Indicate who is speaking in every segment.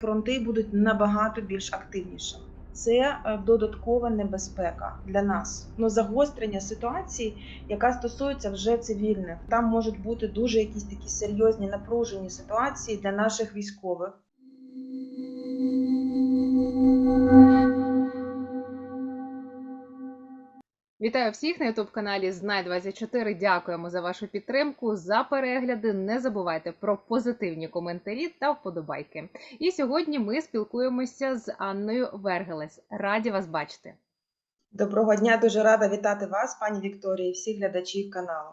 Speaker 1: фронти будуть набагато більш активнішими. Це е, додаткова небезпека для нас. Ну, загострення ситуації, яка стосується вже цивільних. Там можуть бути дуже якісь такі серйозні напружені ситуації для наших військових.
Speaker 2: Вітаю всіх на youtube каналі Знай 24 Дякуємо за вашу підтримку, за перегляди. Не забувайте про позитивні коментарі та вподобайки. І сьогодні ми спілкуємося з Анною Вергелес. Раді вас бачити.
Speaker 1: Доброго дня, дуже рада вітати вас, пані Вікторії, і всіх глядачів каналу.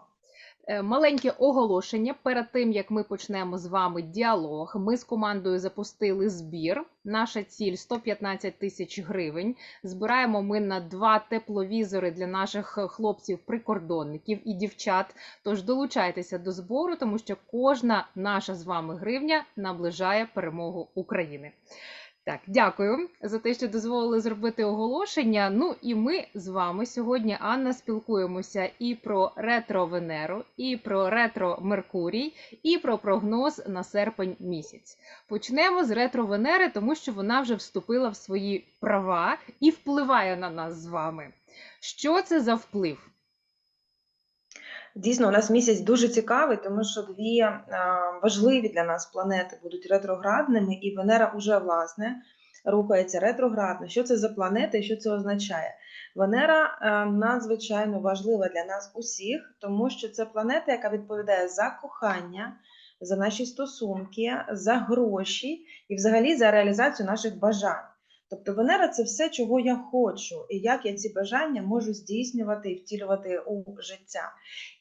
Speaker 2: Е, Маленьке оголошення перед тим як ми почнемо з вами діалог. Ми з командою запустили збір. Наша ціль 115 тисяч гривень. Збираємо ми на два тепловізори для наших хлопців-прикордонників і дівчат. Тож долучайтеся до збору, тому що кожна наша з вами гривня наближає перемогу України. Так, дякую за те, що дозволили зробити оголошення. Ну і ми з вами сьогодні, Анна, спілкуємося і про ретро Венеру, і про ретро Меркурій, і про прогноз на серпень місяць. Почнемо з ретро Венери, тому що вона вже вступила в свої права і впливає на нас з вами. Що це за вплив?
Speaker 1: Дійсно, у нас місяць дуже цікавий, тому що дві а, важливі для нас планети будуть ретроградними, і Венера уже власне рухається ретроградно. Що це за планета і що це означає? Венера а, надзвичайно важлива для нас усіх, тому що це планета, яка відповідає за кохання, за наші стосунки, за гроші і взагалі за реалізацію наших бажань. Тобто Венера це все, чого я хочу, і як я ці бажання можу здійснювати і втілювати у життя.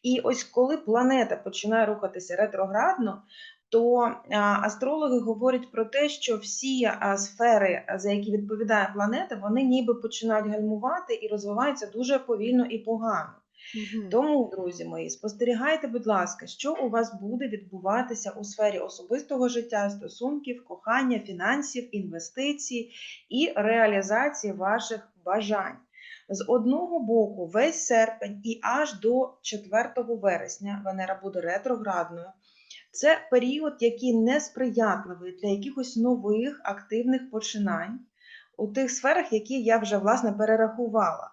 Speaker 1: І ось коли планета починає рухатися ретроградно, то астрологи говорять про те, що всі сфери, за які відповідає планета, вони ніби починають гальмувати і розвиваються дуже повільно і погано. Тому, друзі мої, спостерігайте, будь ласка, що у вас буде відбуватися у сфері особистого життя, стосунків, кохання, фінансів, інвестицій і реалізації ваших бажань. З одного боку, весь серпень і аж до 4 вересня Венера буде ретроградною. Це період, який несприятливий для якихось нових активних починань у тих сферах, які я вже власне перерахувала.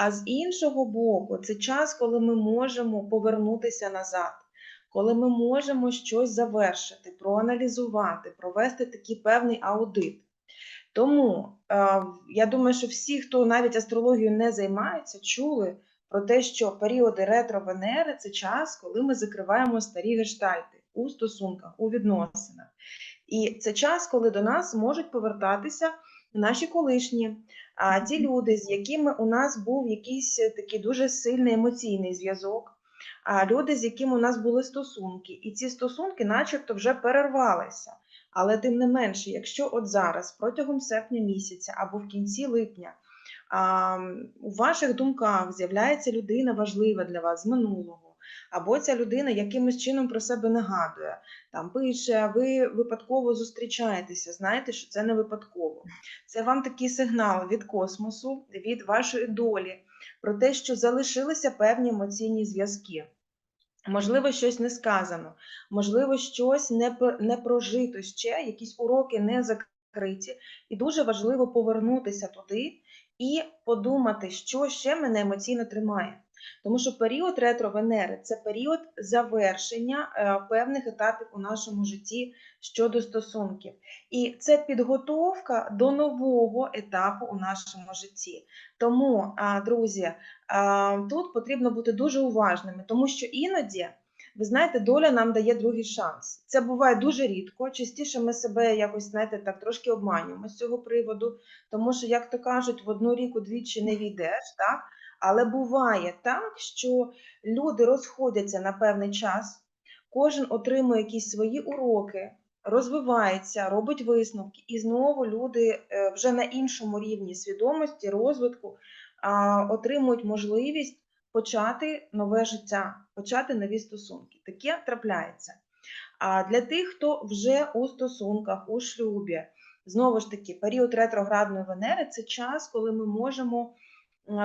Speaker 1: А з іншого боку, це час, коли ми можемо повернутися назад, коли ми можемо щось завершити, проаналізувати, провести такий певний аудит. Тому е, я думаю, що всі, хто навіть астрологією не займається, чули про те, що періоди ретро-Венери це час, коли ми закриваємо старі гештальти у стосунках, у відносинах. І це час, коли до нас можуть повертатися наші колишні, а ті люди, з якими у нас був якийсь такий дуже сильний емоційний зв'язок, а люди, з якими у нас були стосунки, і ці стосунки, начебто, вже перервалися. Але тим не менше, якщо от зараз, протягом серпня місяця або в кінці липня, у ваших думках з'являється людина важлива для вас з минулого, або ця людина якимось чином про себе нагадує, там пише, а ви випадково зустрічаєтеся, знаєте, що це не випадково. Це вам такий сигнал від космосу, від вашої долі, про те, що залишилися певні емоційні зв'язки. Можливо, щось не сказано, можливо, щось не, не прожито ще, якісь уроки не закриті, і дуже важливо повернутися туди і подумати, що ще мене емоційно тримає. Тому що період ретро-Венери це період завершення е, певних етапів у нашому житті щодо стосунків. І це підготовка до нового етапу у нашому житті. Тому, друзі, тут потрібно бути дуже уважними, тому що іноді. Ви знаєте, доля нам дає другий шанс. Це буває дуже рідко. Частіше ми себе якось, знаєте, так трошки обманюємо з цього приводу, тому що, як то кажуть, в одну ріку двічі не війдеш, так? Але буває так, що люди розходяться на певний час, кожен отримує якісь свої уроки, розвивається, робить висновки, і знову люди е, вже на іншому рівні свідомості, розвитку отримують можливість почати нове життя, почати нові стосунки. Таке трапляється. А для тих, хто вже у стосунках, у шлюбі, знову ж таки, період ретроградної Венери це час, коли ми можемо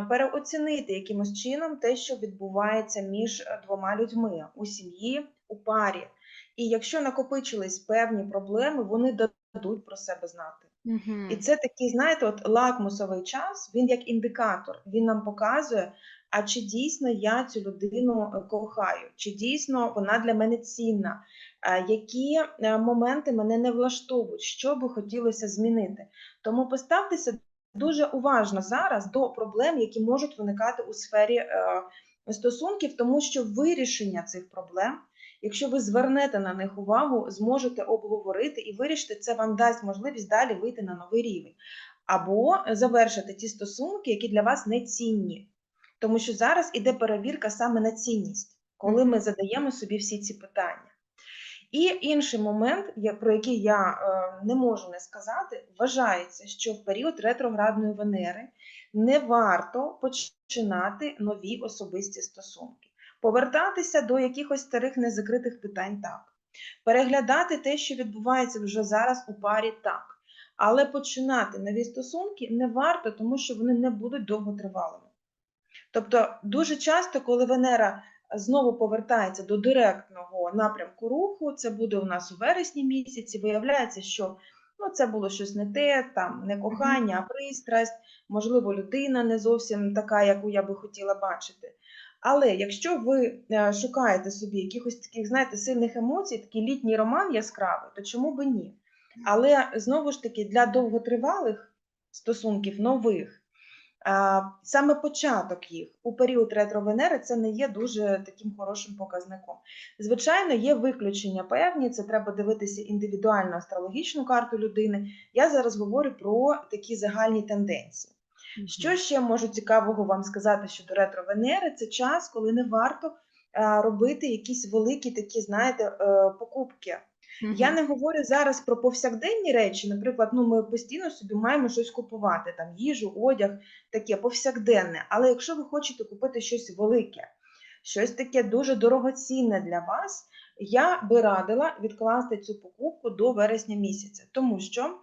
Speaker 1: переоцінити якимось чином те, що відбувається між е, двома людьми у сім'ї, у парі. І якщо накопичились певні проблеми, вони дадуть про себе знати.
Speaker 2: Мгм.
Speaker 1: І це такий, знаєте, от лакмусовий час, він як індикатор, він нам показує, а чи дійсно я цю людину е, кохаю, чи дійсно вона для мене цінна, які е, моменти мене не влаштовують, що би хотілося змінити. Тому поставтеся дуже уважно зараз до проблем, які можуть виникати у сфері е, стосунків, тому що вирішення цих проблем. Якщо ви звернете на них увагу, зможете обговорити і вирішити, це вам дасть можливість далі вийти на новий рівень. Або завершити ті стосунки, які для вас не цінні. Тому що зараз іде перевірка саме на цінність, коли ми задаємо собі всі ці питання. І інший момент, про який я е, не можу не сказати, вважається, що в період ретроградної Венери не варто починати нові особисті стосунки, повертатися до якихось старих незакритих питань так, переглядати те, що відбувається вже зараз у парі так. Але починати нові стосунки не варто, тому що вони не будуть довготривалими. Тобто, дуже часто, коли Венера знову повертається до директного напрямку руху, це буде у нас у вересні місяці, виявляється, що ну, це було щось не те, там не кохання, а пристрасть, можливо, людина не зовсім така, яку я би хотіла бачити. Але якщо ви е, шукаєте собі якихось таких, знаєте, сильних емоцій, такий літній роман яскравий, то чому би ні? Але знову ж таки для довготривалих стосунків нових, саме початок їх у період ретро-Венери це не є дуже таким хорошим показником. Звичайно, є виключення певні, це треба дивитися індивідуальну астрологічну карту людини. Я зараз говорю про такі загальні тенденції. Що ще можу цікавого вам сказати щодо ретро-Венери? Це час, коли не варто робити якісь великі такі, знаєте, е, покупки.
Speaker 2: Мгм.
Speaker 1: Я не говорю зараз про повсякденні речі. Наприклад, ну ми постійно собі маємо щось купувати, там їжу, одяг, таке повсякденне. Але якщо ви хочете купити щось велике, щось таке дуже дорогоцінне для вас, я би радила відкласти цю покупку до вересня місяця, тому що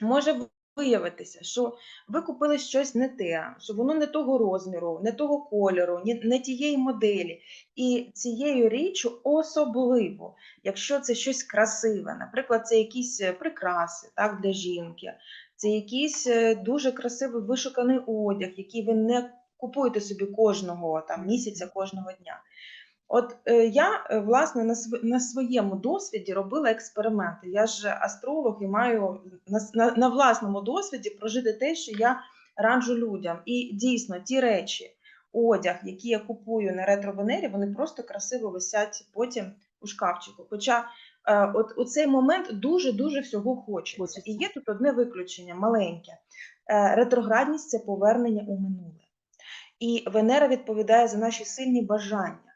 Speaker 1: може виявитися, що ви купили щось не те, що воно не того розміру, не того кольору, не тієї моделі. І цією річчю особливо, якщо це щось красиве, наприклад, це якісь е, прикраси так, для жінки, це якийсь е, дуже красивий вишуканий одяг, який ви не купуєте собі кожного там, місяця, кожного дня. От е, я е, власне на, св- на своєму досвіді робила експерименти. Я ж астролог і маю на, на, на власному досвіді прожити те, що я раджу людям. І дійсно ті речі, одяг, які я купую на ретро-венері, вони просто красиво висять потім у шкафчику. Хоча е, от у цей момент дуже дуже всього хочеться.
Speaker 2: Хочеться.
Speaker 1: І є тут одне виключення маленьке. Е, ретроградність це повернення у минуле. І Венера відповідає за наші сильні бажання.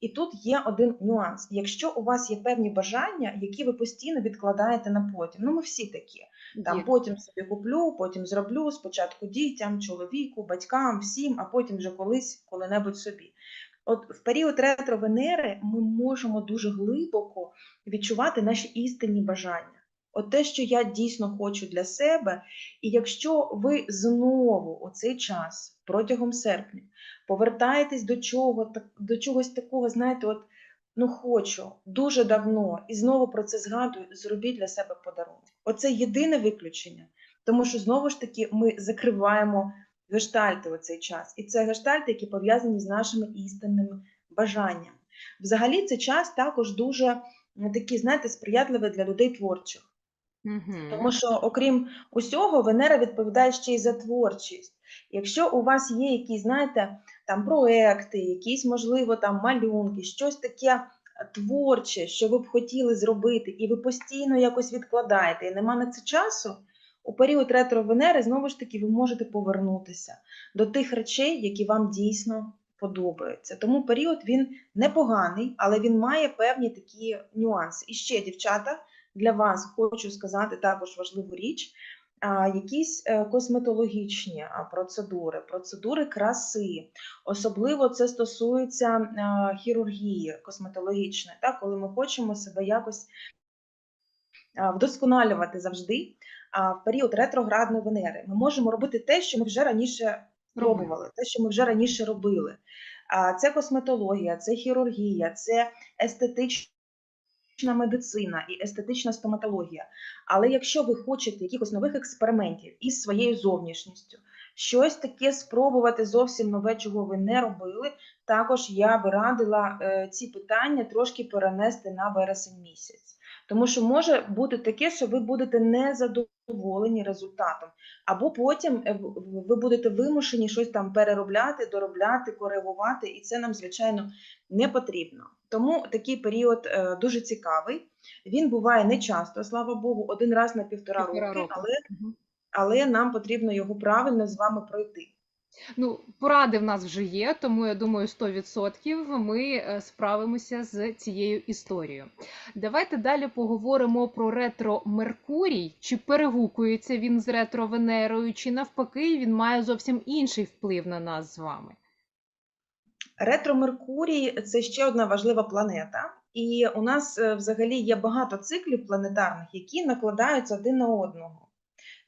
Speaker 1: І тут є один нюанс. Якщо у вас є певні бажання, які ви постійно відкладаєте на потім, ну ми всі такі. Там потім собі куплю, потім зроблю спочатку дітям, чоловіку, батькам, всім, а потім вже колись коли-небудь собі. От в період ретро Венери ми можемо дуже глибоко відчувати наші істинні бажання. От те, що я дійсно хочу для себе, і якщо ви знову у цей час протягом серпня повертаєтесь до чого до чогось такого, знаєте, от ну хочу дуже давно і знову про це згадую, зробіть для себе подарунок. Оце єдине виключення, тому що знову ж таки ми закриваємо гештальти у цей час, і це гештальти, які пов'язані з нашими істинними бажаннями. Взагалі, цей час також дуже такий, знаєте, сприятливий для людей творчих. Тому що, окрім усього, Венера відповідає ще й за творчість. Якщо у вас є якісь, знаєте, там проекти, якісь, можливо, там малюнки, щось таке е, творче, що ви б хотіли зробити, і ви постійно якось відкладаєте, і нема на це часу, у період ретро Венери знову ж таки ви можете повернутися до тих речей, які вам дійсно подобаються. Тому період він непоганий, але він має певні такі нюанси. І ще, дівчата, для вас хочу сказати також важливу річ. Якісь е, косметологічні процедури, процедури краси. Особливо це стосується хірургії косметологічної, так, коли ми хочемо себе якось вдосконалювати завжди. В період ретроградної Венери ми можемо робити те, що ми вже раніше пробували, те, що ми вже раніше робили. Це косметологія, це хірургія, це естетичні медицина і естетична стоматологія. Але якщо ви хочете якихось нових експериментів із своєю зовнішністю, щось таке спробувати зовсім нове, чого ви не робили, також я би радила е, ці питання трошки перенести на вересень місяць. Тому що може бути таке, що ви будете незадоволені результатом, або потім е, ви будете вимушені щось там переробляти, доробляти, коригувати, і це нам, звичайно, не потрібно. Тому такий період е, дуже цікавий. Він буває не часто, слава Богу, один раз на півтора,
Speaker 2: Півтора
Speaker 1: роки,
Speaker 2: року.
Speaker 1: але, але нам потрібно його правильно з вами пройти.
Speaker 2: Ну, поради в нас вже є, тому я думаю, 100% ми е, справимося з цією історією. Давайте далі поговоримо про ретро Меркурій. Чи перегукується він з ретро Венерою, чи навпаки він має зовсім інший вплив на нас з вами?
Speaker 1: Ретро Меркурій це ще одна важлива планета, і у нас е, взагалі є багато циклів планетарних, які накладаються один на одного.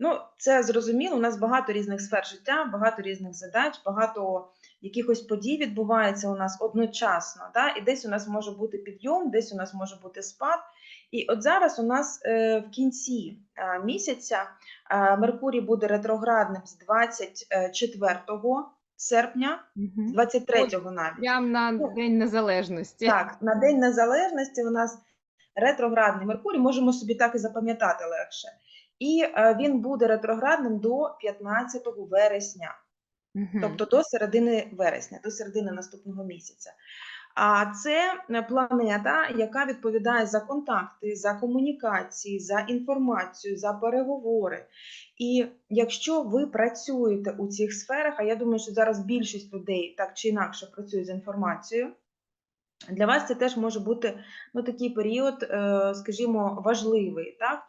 Speaker 1: Ну, це зрозуміло, у нас багато різних сфер життя, багато різних задач, багато якихось подій відбувається у нас одночасно. Да? І десь у нас може бути підйом, десь у нас може бути спад. І от зараз у нас е, в кінці е, місяця Меркурій буде ретроградним з 24 серпня,
Speaker 2: Угу.
Speaker 1: 23-го навіть.
Speaker 2: Прям на
Speaker 1: Ну,
Speaker 2: День Незалежності.
Speaker 1: Так, на День Незалежності у нас ретроградний Меркурій, можемо собі так і запам'ятати легше. І е, він буде ретроградним до 15 вересня, тобто до середини вересня, до середини наступного місяця. А це планета, яка відповідає за контакти, за комунікації, за інформацію, за переговори. І якщо ви працюєте у цих сферах, а я думаю, що зараз більшість людей так чи інакше працює з інформацією, для вас це теж може бути ну, такий період, е, скажімо, важливий. Так?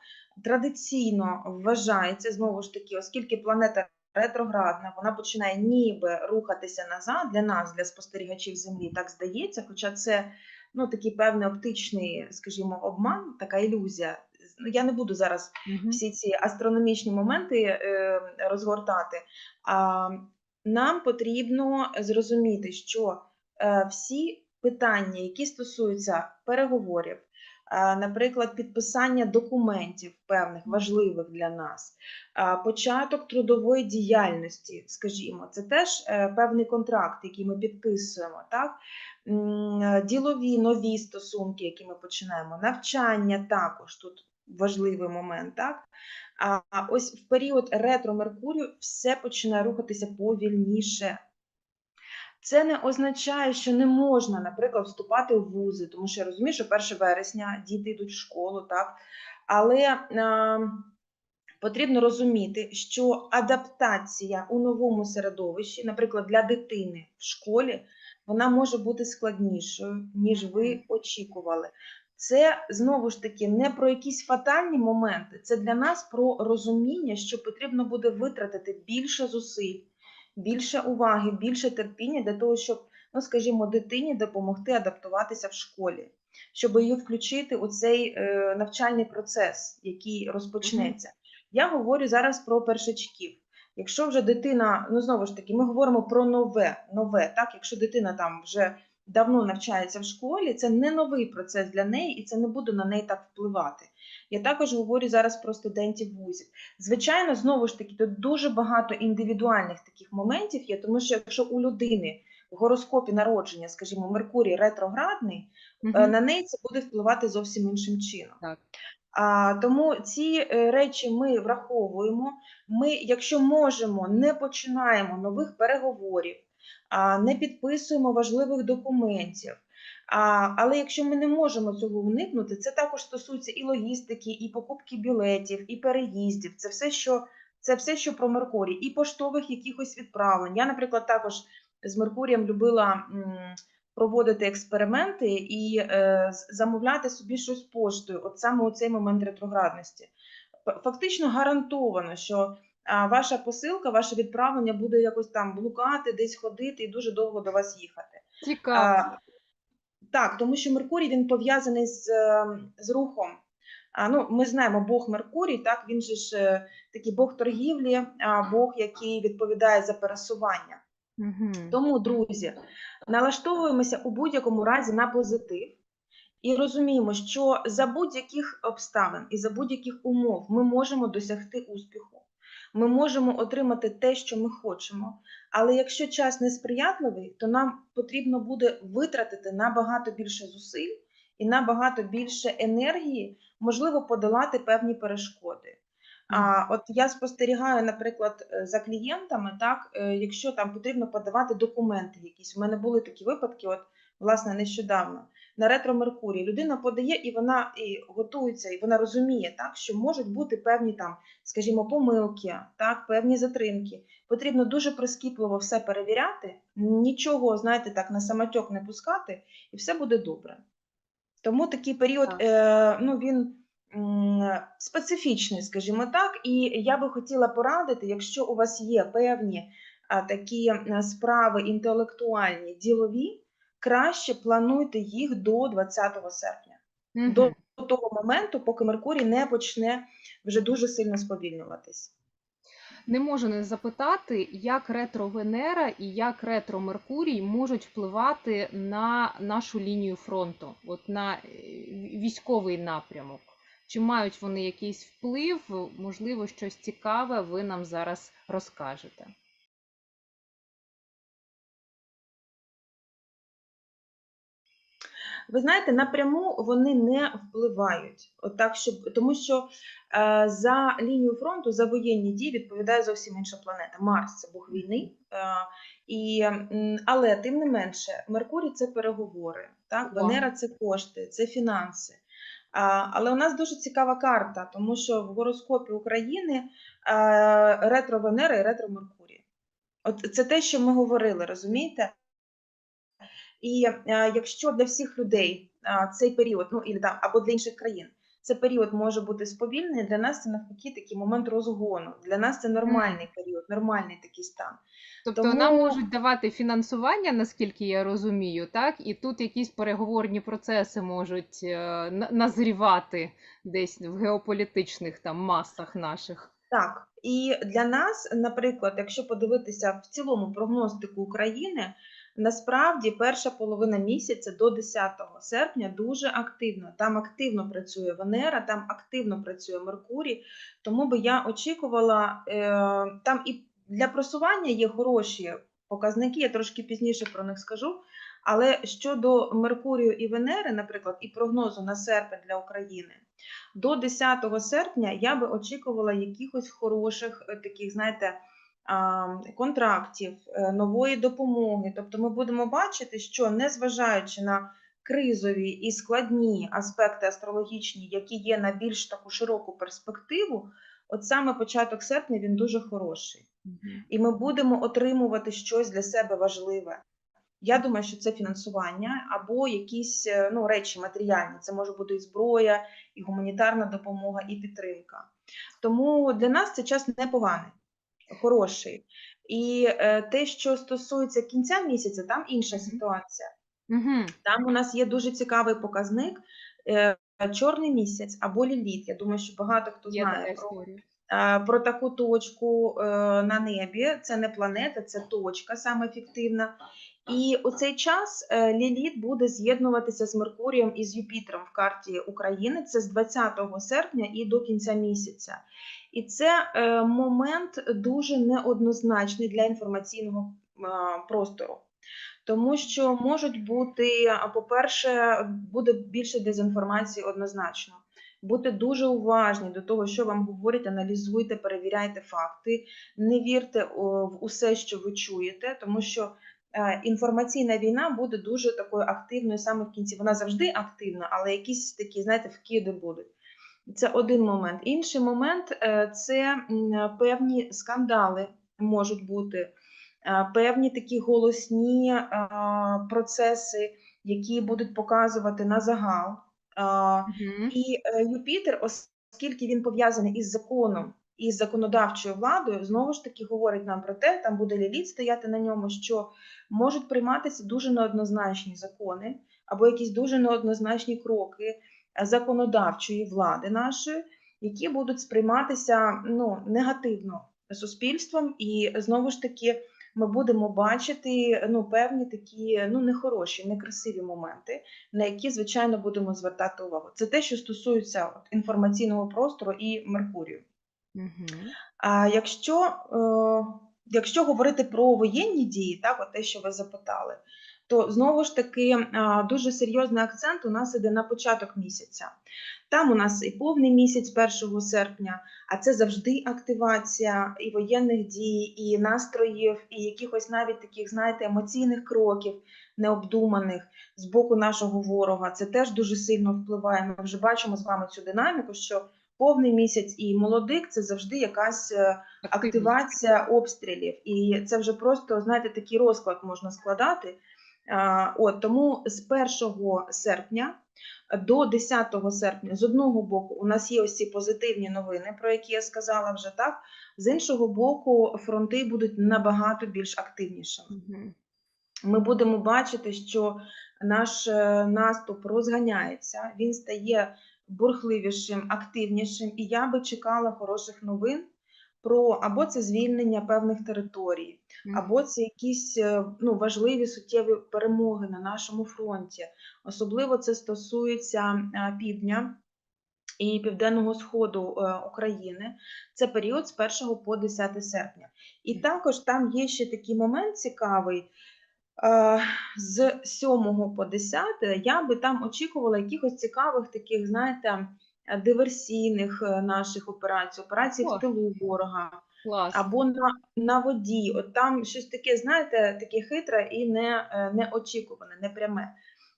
Speaker 1: Традиційно вважається, знову ж таки, оскільки планета ретроградна, вона починає ніби рухатися назад для нас, для спостерігачів Землі, так здається, хоча це ну, такий певний оптичний, скажімо, обман, така ілюзія. Ну, Я не буду зараз всі ці астрономічні моменти е, розгортати. А нам потрібно зрозуміти, що е, всі питання, які стосуються переговорів, е, наприклад, підписання документів певних важливих для нас, початок трудової діяльності, скажімо, це теж е, певний контракт, який ми підписуємо, так? Ділові нові стосунки, які ми починаємо, навчання також тут важливий момент, так? А а ось в період ретро Меркурію все починає рухатися повільніше. Це не означає, що не можна, наприклад, вступати в вузи, тому що я розумію, що 1 вересня діти йдуть в школу, так? Але е, потрібно розуміти, що адаптація у новому середовищі, наприклад, для дитини в школі, вона може бути складнішою, ніж ви очікували. Це знову ж таки не про якісь фатальні моменти, це для нас про розуміння, що потрібно буде витратити більше зусиль, більше уваги, більше терпіння для того, щоб, ну скажімо, дитині допомогти адаптуватися в школі, щоб її включити у цей е, навчальний процес, який розпочнеться. Я говорю зараз про першачків. Якщо вже дитина, ну знову ж таки, ми говоримо про нове, нове, так, якщо дитина там вже давно навчається в школі, це не новий процес для неї і це не буде на неї так впливати. Я також говорю зараз про студентів вузів. Звичайно, знову ж таки, тут дуже багато індивідуальних таких моментів є, тому що якщо у людини в гороскопі народження, скажімо, Меркурій ретроградний,
Speaker 2: Мгм.
Speaker 1: на неї це буде впливати зовсім іншим чином.
Speaker 2: Так.
Speaker 1: А, тому ці е, речі ми враховуємо. Ми, якщо можемо, не починаємо нових переговорів, не підписуємо важливих документів. Але якщо ми не можемо цього уникнути, це також стосується і логістики, і покупки білетів, і переїздів. Це все, що це все, що про Меркурій, і поштових якихось відправлень. Я, наприклад, також з Меркурієм любила проводити експерименти і е, замовляти собі щось поштою, от саме у цей момент ретроградності. Фактично гарантовано, що ваша посилка, ваше відправлення буде якось там блукати, десь ходити і дуже довго до вас їхати.
Speaker 2: Цікаво.
Speaker 1: Так, тому що Меркурій він пов'язаний з, з рухом. А, ну, ми знаємо Бог Меркурій, так, він же ж е, такий Бог торгівлі, а, Бог, який відповідає за пересування.
Speaker 2: Мгм.
Speaker 1: Тому, друзі, налаштовуємося у будь-якому разі на позитив і розуміємо, що за будь-яких обставин і за будь-яких умов ми можемо досягти успіху. Ми можемо отримати те, що ми хочемо. Але якщо час несприятливий, то нам потрібно буде витратити набагато більше зусиль і набагато більше енергії, можливо, подолати певні перешкоди. А от я спостерігаю, наприклад, е, за клієнтами, так, е, якщо там потрібно подавати документи якісь. У мене були такі випадки, от власне нещодавно на ретро Меркурій. Людина подає і вона і готується, і вона розуміє, так, що можуть бути певні там, скажімо, помилки, так, певні затримки. Потрібно дуже прискіпливо все перевіряти, нічого, знаєте, так на самотьок не пускати, і все буде добре. Тому такий період,
Speaker 2: Так.
Speaker 1: е, ну він специфічний, скажімо так. І я би хотіла порадити, якщо у вас є певні такі е, справи інтелектуальні, ділові, краще плануйте їх до 20 серпня,
Speaker 2: Мгм.
Speaker 1: до того моменту, поки Меркурій не почне вже дуже сильно сповільнюватись.
Speaker 2: Не можу не запитати, як ретро Венера і як ретро Меркурій можуть впливати на нашу лінію фронту, от на е, військовий напрямок. Чи мають вони якийсь вплив? Можливо, щось цікаве ви нам зараз розкажете.
Speaker 1: Ви знаєте, напряму вони не впливають, От так, щоб тому що е, за лінію фронту за воєнні дії відповідає зовсім інша планета. Марс це Бог війни. Е, і, але тим не менше, Меркурій це переговори, так? Венера це кошти, це фінанси. Але у нас дуже цікава карта, тому що в гороскопі України е, ретро Венера і ретро Меркурій. От це те, що ми говорили, розумієте? І е, якщо для всіх людей е, цей період, ну і да, або для інших країн, цей період може бути сповільнений, для нас це навпаки такий момент розгону. Для нас це нормальний період, нормальний такий стан.
Speaker 2: Тобто
Speaker 1: Тому-
Speaker 2: нам можуть давати фінансування, наскільки я розумію, так? І тут якісь переговорні процеси можуть е, назрівати десь в геополітичних там масах наших.
Speaker 1: Так, і для нас, наприклад, якщо подивитися в цілому прогностику України, насправді перша половина місяця до 10 серпня дуже активно. Там активно працює Венера, там активно працює Меркурій. Тому би я очікувала, е, там і для просування є хороші показники, я трошки пізніше про них скажу. Але щодо Меркурію і Венери, наприклад, і прогнозу на серпень для України, до 10 серпня я би очікувала якихось хороших е, таких, знаєте, контрактів, е, нової допомоги. Тобто ми будемо бачити, що незважаючи на кризові і складні аспекти астрологічні, які є на більш таку широку перспективу, от саме початок серпня він дуже хороший. І ми будемо отримувати щось для себе важливе. Я думаю, що це фінансування або якісь е, ну, речі матеріальні. Це може бути і зброя, і гуманітарна допомога, і підтримка. Тому для нас це час непоганий, хороший. І е, те, що стосується кінця місяця, там інша ситуація.
Speaker 2: Угу.
Speaker 1: Там у нас є дуже цікавий показник. е, Чорний місяць або ліліт. Я думаю, що багато хто
Speaker 2: Є
Speaker 1: знає про е, про таку точку е, на небі. Це не планета, це точка саме фіктивна. І у цей час е, Ліліт буде з'єднуватися з Меркурієм і з Юпітером в карті України. Це з 20 серпня і до кінця місяця. І це е, момент дуже неоднозначний для інформаційного е, простору. Тому що можуть бути, по-перше, буде більше дезінформації однозначно. Будьте дуже уважні до того, що вам говорять, аналізуйте, перевіряйте факти, не вірте в усе, що ви чуєте, тому що е, інформаційна війна буде дуже такою активною саме в кінці. Вона завжди активна, але якісь такі, знаєте, вкиди будуть. Це один момент. Інший момент е, це певні скандали можуть бути, е, певні такі голосні е, процеси, які будуть показувати на загал.
Speaker 2: Угу.
Speaker 1: і Юпітер, оскільки він пов'язаний із законом і законодавчою владою, знову ж таки говорить нам про те, там буде ліліт стояти на ньому, що можуть прийматися дуже неоднозначні закони або якісь дуже неоднозначні кроки законодавчої влади нашої, які будуть сприйматися ну, негативно суспільством, і знову ж таки ми будемо бачити ну, певні такі ну, нехороші, некрасиві моменти, на які, звичайно, будемо звертати увагу. Це те, що стосується от, інформаційного простору і Меркурію.
Speaker 2: Угу.
Speaker 1: А якщо, е, якщо говорити про воєнні дії, так, от те, що ви запитали, то знову ж таки дуже серйозний акцент у нас іде на початок місяця. Там у нас і повний місяць 1 серпня, а це завжди активація і воєнних дій, і настроїв, і якихось навіть таких, знаєте, емоційних кроків необдуманих з боку нашого ворога. Це теж дуже сильно впливає. Ми вже бачимо з вами цю динаміку, що повний місяць і молодик це завжди якась е, активація обстрілів. І це вже просто, знаєте, такий розклад можна складати. От тому з 1 серпня до 10 серпня, з одного боку, у нас є ось ці позитивні новини, про які я сказала вже так. З іншого боку, фронти будуть набагато більш активнішими. Ми будемо бачити, що наш е, наступ розганяється, він стає бурхливішим, активнішим, і я би чекала хороших новин про або це звільнення певних територій, або це якісь е, ну, важливі суттєві перемоги на нашому фронті. Особливо це стосується е, півдня і південного сходу е, України. Це період з 1 по 10 серпня. І також там є ще такий момент цікавий. З 7 по 10 я би там очікувала якихось цікавих таких, знаєте, диверсійних е, наших операцій, операцій
Speaker 2: О.
Speaker 1: в тилу ворога
Speaker 2: Клас.
Speaker 1: або на, на воді. От там щось таке, знаєте, таке хитре і не, е, неочікуване, непряме.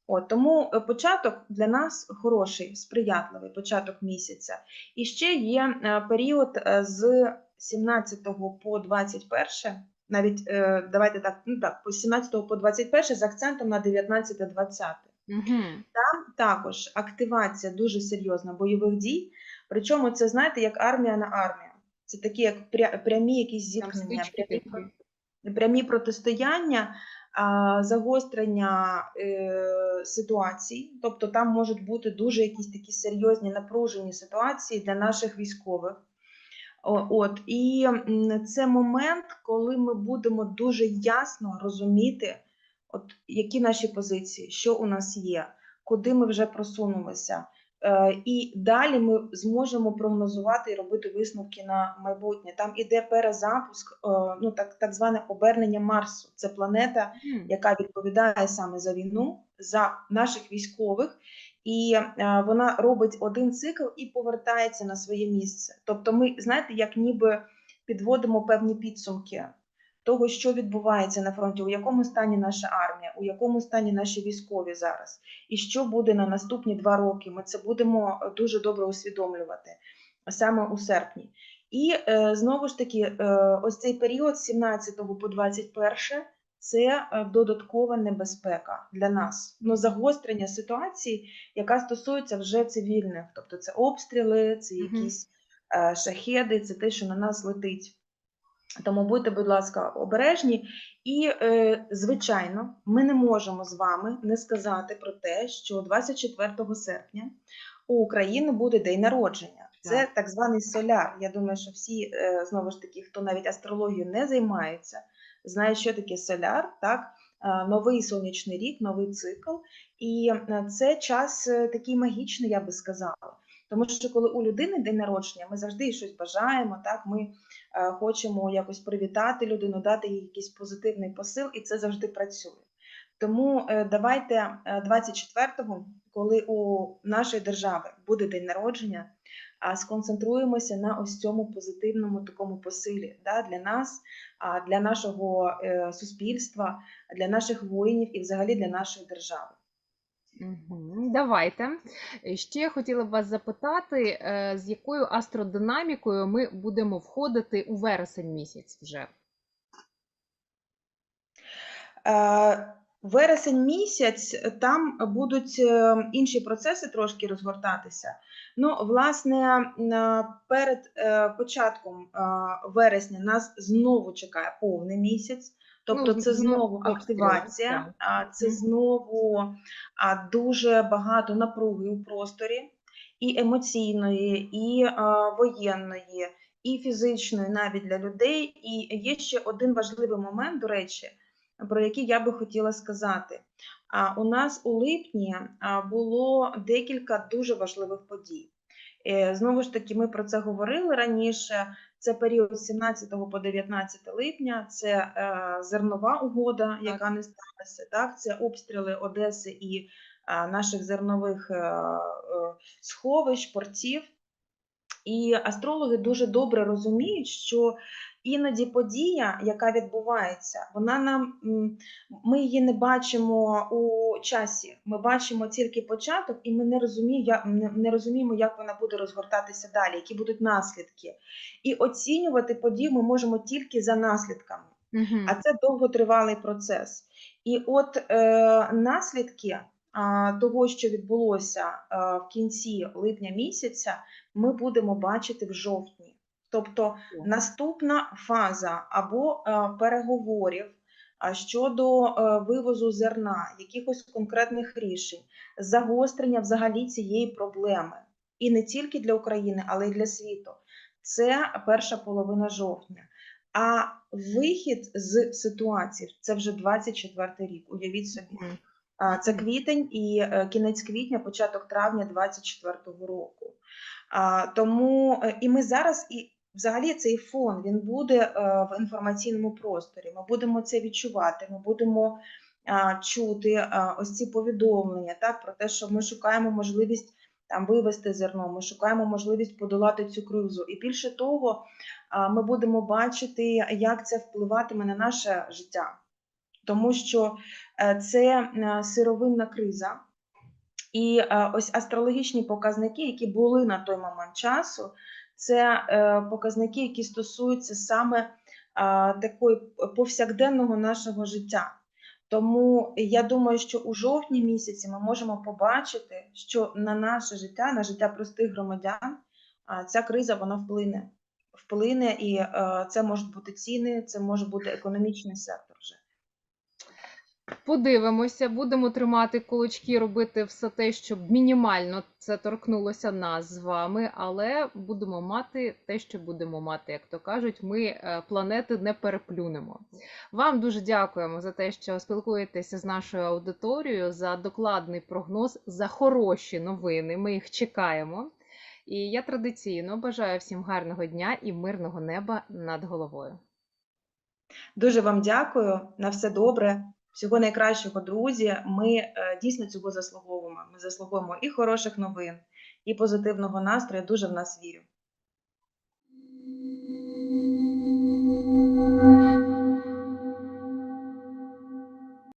Speaker 1: От, тому е, початок для нас хороший, сприятливий початок місяця. І ще є е, період е, з 17 по 21, навіть е, давайте так, ну так, з 17 по 21 з акцентом на 19-20.
Speaker 2: Угу.
Speaker 1: Там також активація дуже серйозна бойових дій. Причому це, знаєте, як армія на армію. Це такі як пря- прямі якісь зіткнення, прямі, прямі протистояння, загострення е, ситуацій. Тобто там можуть бути дуже якісь такі серйозні напружені ситуації для наших військових. От і це момент, коли ми будемо дуже ясно розуміти, от які наші позиції, що у нас є, куди ми вже просунулися. Е, І далі ми зможемо прогнозувати і робити висновки на майбутнє. Там іде перезапуск, е, ну так, так зване обернення Марсу. Це планета, яка відповідає саме за війну, за наших військових, і е, вона робить один цикл і повертається на своє місце. Тобто, ми знаєте, як ніби підводимо певні підсумки того, що відбувається на фронті, у якому стані наша армія, у якому стані наші військові зараз, і що буде на наступні два роки. Ми це будемо е, дуже добре усвідомлювати саме у серпні. І е, знову ж таки, е, ось цей період з 17 по 21 це додаткова небезпека для нас. Ну, загострення ситуації, яка стосується вже цивільних, тобто це обстріли, це якісь шахеди, це те, що на нас летить. Тому будьте, будь ласка, обережні. І, е, звичайно, ми не можемо з вами не сказати про те, що 24 серпня у України буде день народження. Це
Speaker 2: Так.
Speaker 1: званий соляр. Я думаю, що всі, е, знову ж таки, хто навіть астрологією не займається, знають, що таке соляр, так? Е, Новий сонячний рік, новий цикл. І е, це час е, такий магічний, я би сказала. Тому що коли у людини день народження, ми завжди щось бажаємо, так ми е, хочемо якось привітати людину, дати їй якийсь позитивний посил, і це завжди працює. Тому е, давайте е, 24-го, коли у нашої держави буде день народження, а сконцентруємося на ось цьому позитивному такому посилі да, для нас, а для нашого е, суспільства, для наших воїнів і взагалі для нашої держави.
Speaker 2: Давайте. Е, Ще хотіла б вас запитати, е, з якою астродинамікою ми будемо входити у вересень місяць вже.
Speaker 1: Е, Вересень місяць е, там будуть інші процеси трошки розгортатися. Ну, власне, перед початком вересня нас знову чекає повний місяць. Тобто
Speaker 2: Ну,
Speaker 1: це знову активація, це знову дуже багато напруги у просторі, і емоційної, і воєнної, і фізично, і навіть для людей. І є ще один важливий момент, до речі, про який я би хотіла сказати. У нас у липні було декілька дуже важливих подій. Е, Знову ж таки, ми про це говорили раніше. Це період з 17 по 19 липня, це е, зернова угода, яка не сталася. Так, це обстріли Одеси і е, наших зернових е, е, сховищ, портів. І астрологи дуже добре розуміють, що іноді подія, яка відбувається, вона нам ми її не бачимо у часі. Ми бачимо тільки початок, і ми не розуміємо, не, розуміємо, як вона буде розгортатися далі, які будуть наслідки. І оцінювати подію ми можемо тільки за наслідками.
Speaker 2: Мгм.
Speaker 1: А це довготривалий процес. І от е, наслідки того, що відбулося в кінці липня місяця, ми будемо бачити в жовтні. Тобто наступна фаза або е, переговорів щодо е, вивозу зерна, якихось конкретних рішень, загострення взагалі цієї проблеми. І не тільки для України, але й для світу. Це перша половина жовтня. А вихід з ситуації це вже 24 рік. Уявіть собі. Це квітень і е, кінець квітня, початок травня 24-го року. Тому е, і ми зараз, і взагалі цей фон він буде е, в інформаційному просторі. Ми будемо це відчувати. Ми будемо чути ось ці повідомлення, так про те, що ми шукаємо можливість там вивести зерно, ми шукаємо можливість подолати цю кризу. І більше того, ми будемо бачити, як це впливатиме на наше життя, тому що е, це сировинна криза. І е, ось астрологічні показники, які були на той момент часу, це е, показники, які стосуються саме е, такої повсякденного нашого життя. Тому я думаю, що у жовтні місяці ми можемо побачити, що на наше життя, на життя простих громадян, ця криза вона вплине. Вплине, і це можуть бути ціни, це може бути економічний сектор.
Speaker 2: Подивимося, будемо тримати кулачки, робити все те, щоб мінімально це торкнулося нас з вами, але будемо мати те, що будемо мати, як то кажуть, ми е, планети не переплюнемо. Вам дуже дякуємо за те, що спілкуєтеся з нашою аудиторією, за докладний прогноз, за хороші новини. Ми їх чекаємо. І я традиційно бажаю всім гарного дня і мирного неба над головою.
Speaker 1: Дуже вам дякую. На все добре. Всього найкращого, друзі. Ми е, дійсно цього заслуговуємо. Ми заслуговуємо і хороших новин, і позитивного настрою. Дуже в нас вірю.